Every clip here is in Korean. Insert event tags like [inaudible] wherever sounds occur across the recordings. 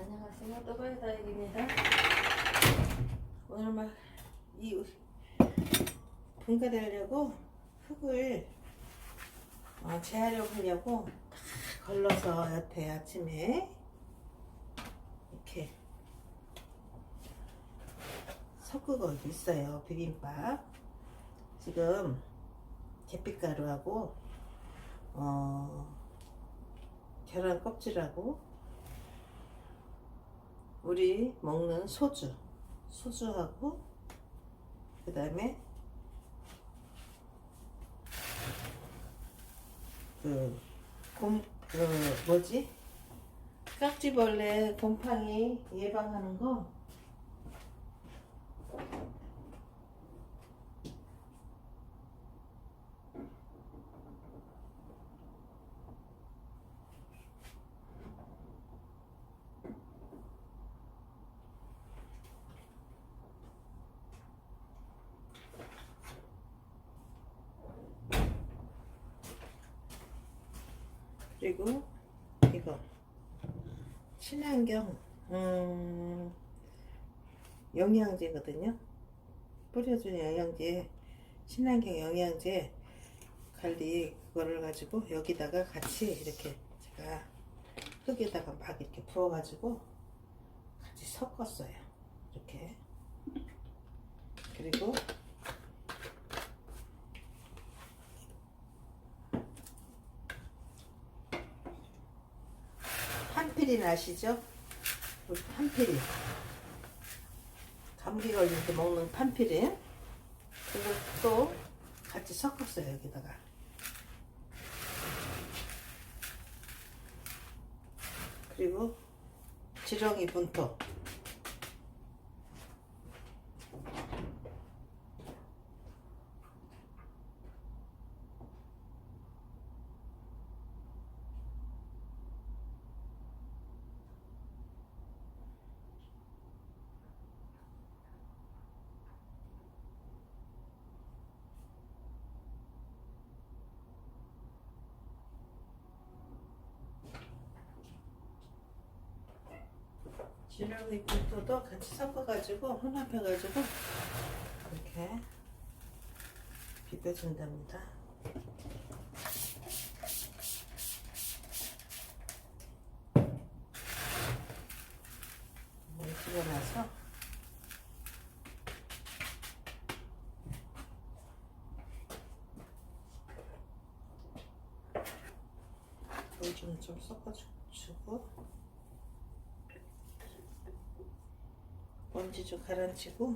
안녕하세요. 또바이다익입니다. 오늘 막 이 분갈이 하려고 흙을 어, 재활용 하려고 다 걸러서 여태 아침에 이렇게 섞고 있어요. 비빔밥. 지금 계피가루하고 어, 계란 껍질하고 우리 먹는 소주 소주하고 그 다음에 그 곰 그 뭐지? 깍지벌레 곰팡이 예방하는 거 그리고 이거 친환경 음, 영양제거든요. 뿌려주는 영양제 친환경 영양제 관리 그거를 가지고 여기다가 같이 이렇게 제가 흙에다가 막 이렇게 부어가지고 같이 섞었어요. 이렇게 그리고 판피린 아시죠? 우리 판피린 감기 걸릴 때 먹는 판피린 그걸 또 같이 섞었어요 여기다가. 그리고 지렁이 분토 지렁이 분토도 같이 섞어가지고 혼합해가지고 이렇게 비벼준답니다. 물 집어놔서 물좀좀 섞어주고 먼지 좀 가라앉히고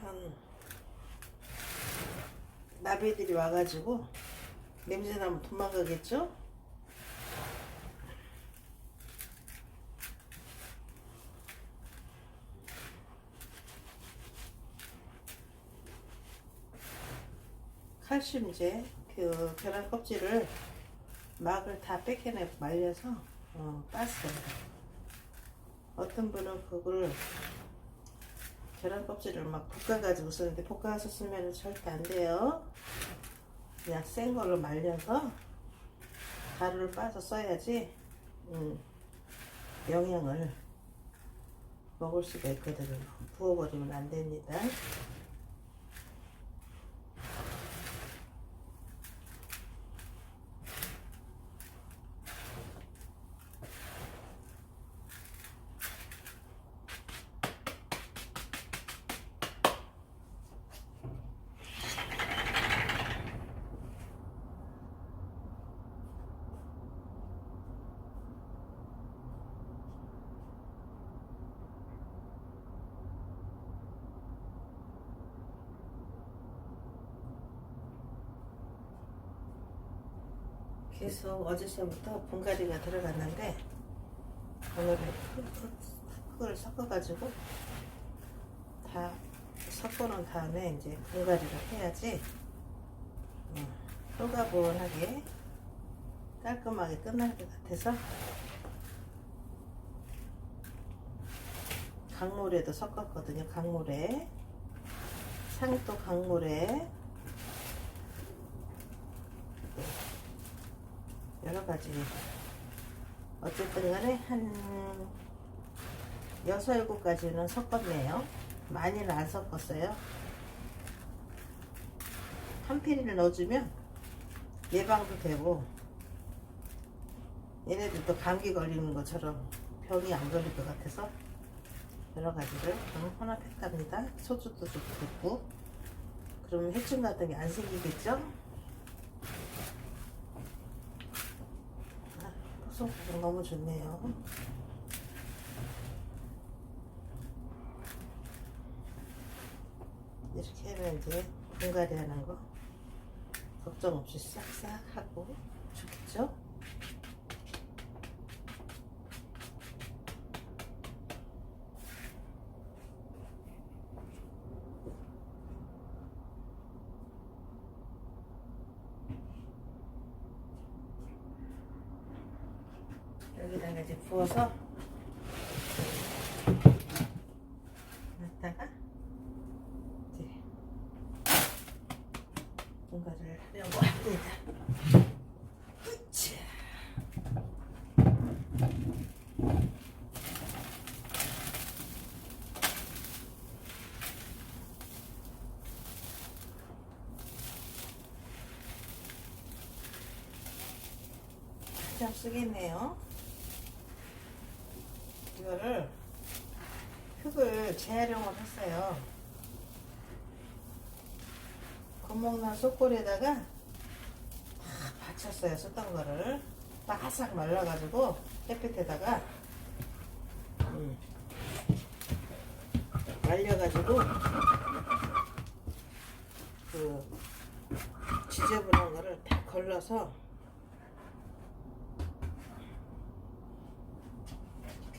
한 나비들이 와가지고 냄새 나면 도망가겠죠? 칼슘제 그 계란 껍질을 막을 다 뺏겨내고 말려서 어, 빻어요. 어떤 분은 그걸 계란 껍질을 막 볶아가지고 쓰는데 볶아서 쓰면 절대 안 돼요. 그냥 센 걸로 말려서 가루를 빠서 써야지 음, 영양을 먹을 수가 있거든요. 부어버리면 안 됩니다. 그래서 어제서부터 분갈이가 들어갔는데 오늘은 흙을 섞어가지고 다 섞어놓은 다음에 이제 분갈이를 해야지. 음, 효가보온하게 깔끔하게 끝날 것 같아서 강물에도 섞었거든요 강물에. 상도 강물에. 여러 가지 어쨌든 간에 한 여섯 일곱 가지는 섞었네요. 많이는 안 섞었어요. 한 피리를 넣어주면 예방도 되고 얘네들도 감기 걸리는 것처럼 병이 안 걸릴 것 같아서 여러 가지를 혼합했답니다. 소주도 좀 붓고 그러면 해충 같은 게 안 생기겠죠? 아, 소금 너무 좋네요. 이렇게 하면 이제 분갈이 하는 거 걱정 없이 싹싹 하고 좋겠죠? 여기다가 이제 부어서 놨다가 이제 뭔가를 하려고 합니다. 으쌰. 참 쓰겠네요. 이거를 흙을 재활용을 했어요. 구멍난 속골에다가 다 받쳤어요. 썼던 거를 바싹 말라가지고 햇빛에다가 음, 말려가지고 그 지저분한 거를 다 걸러서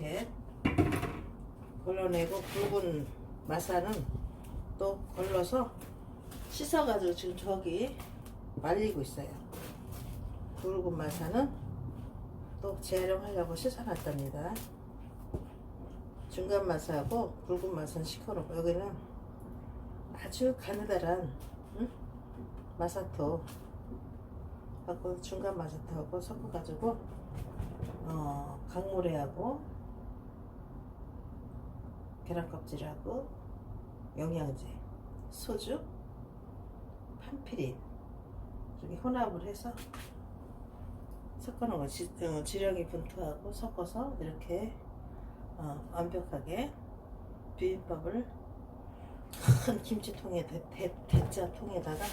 이렇게 걸러내고 굵은 마사는 또 걸러서 씻어가지고 지금 저기 말리고 있어요. 굵은 마사는 또 재활용하려고 씻어놨답니다. 중간 마사하고 굵은 마사는 식혀놓고 여기는 아주 가느다란 응? 마사토 하고 중간 마사토하고 섞어가지고 어, 강모래하고 계란 껍질하고 영양제, 소주, 판피린 이렇게 혼합을 해서 섞어놓은 거 지, 어, 지렁이 분투하고 섞어서 이렇게 어, 완벽하게 비빔밥을 큰 김치통에 대, 대, 대짜 통에다가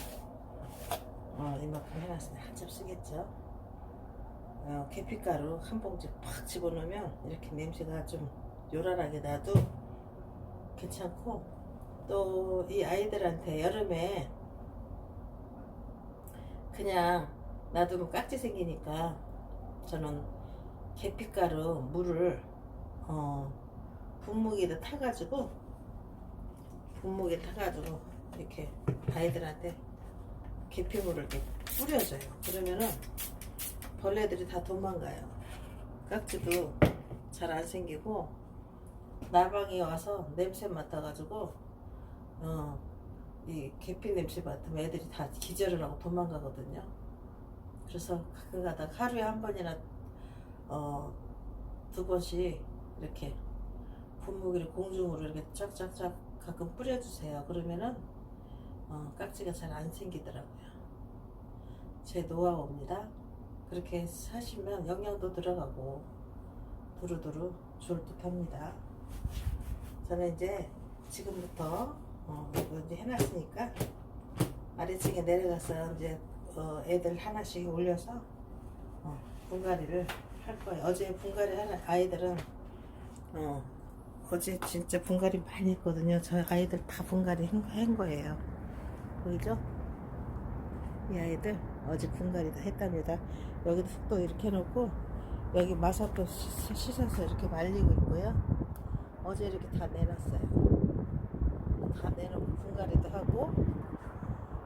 어, 이만큼 해놨으니 한점 쓰겠죠. 어, 계피가루 한 봉지 팍 집어넣으면 이렇게 냄새가 좀 요란하게 나도 괜찮고 또 이 아이들한테 여름에 그냥 놔두면 깍지 생기니까 저는 계피가루 물을 어, 분무기에다 타가지고 분무기에 타가지고 이렇게 아이들한테 계피물을 이렇게 뿌려줘요. 그러면은 벌레들이 다 도망가요. 깍지도 잘 안 생기고 나방이 와서 냄새 맡아가지고 어, 이 계피 냄새 맡으면 애들이 다 기절을 하고 도망가거든요. 그래서 가끔 가다 하루에 한 번이나 어, 두 번씩 이렇게 분무기를 공중으로 이렇게 쫙쫙쫙 가끔 뿌려주세요. 그러면은 어, 깍지가 잘 안 생기더라고요. 제 노하우입니다. 그렇게 하시면 영양도 들어가고 두루두루 좋을 듯 합니다. 저는 이제 지금부터 어, 이제 해놨으니까 아래층에 내려가서 이제 어, 애들 하나씩 올려서 어, 분갈이를 할 거예요. 어제 분갈이 하는 아이들은 어, 어제 진짜 분갈이 많이 했거든요. 저 아이들 다 분갈이 한, 한 거예요. 보이죠? 이 아이들 어제 분갈이 다 했답니다. 여기도 또 이렇게 해놓고 여기 마사도 씻- 씻어서 이렇게 말리고 있고요. 어제 이렇게 다 내놨어요. 다 내놓고 분갈이도 하고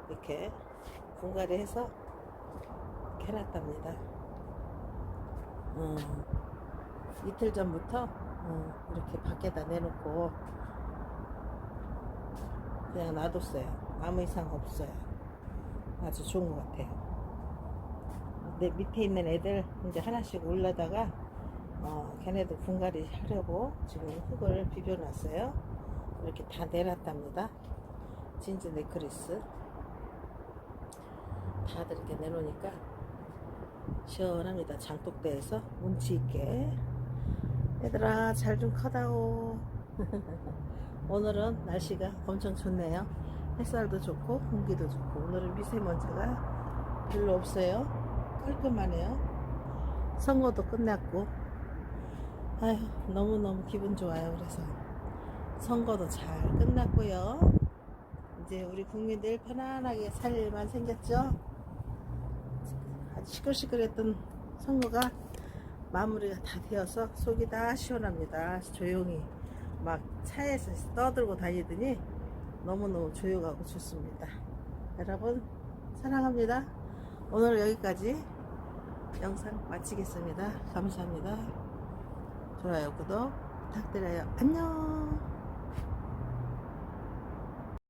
이렇게 분갈이 해서 해놨답니다. 어, 이틀 전부터 어, 이렇게 밖에다 내놓고 그냥 놔뒀어요. 아무 이상 없어요. 아주 좋은 것 같아요. 내 밑에 있는 애들 이제 하나씩 올라다가 어, 걔네도 분갈이 하려고 지금 흙을 비벼놨어요. 이렇게 다 내놨답니다. 진주 네크리스. 다들 이렇게 내놓으니까 시원합니다. 장독대에서 운치 있게. 얘들아 잘 좀 커다오. [laughs] 오늘은 날씨가 엄청 좋네요. 햇살도 좋고 공기도 좋고. 오늘은 미세먼지가 별로 없어요. 깔끔하네요. 선거도 끝났고 아휴 너무너무 기분 좋아요 그래서 선거도 잘 끝났고요 이제 우리 국민들 편안하게 살 일만 생겼죠 아주 시끌시끌했던 선거가 마무리가 다 되어서 속이 다 시원합니다. 조용히 막 차에서 떠들고 다니더니 너무너무 조용하고 좋습니다. 여러분 사랑합니다. 오늘 여기까지 영상 마치겠습니다. 감사합니다. 좋아요, 구독 부탁드려요. 안녕.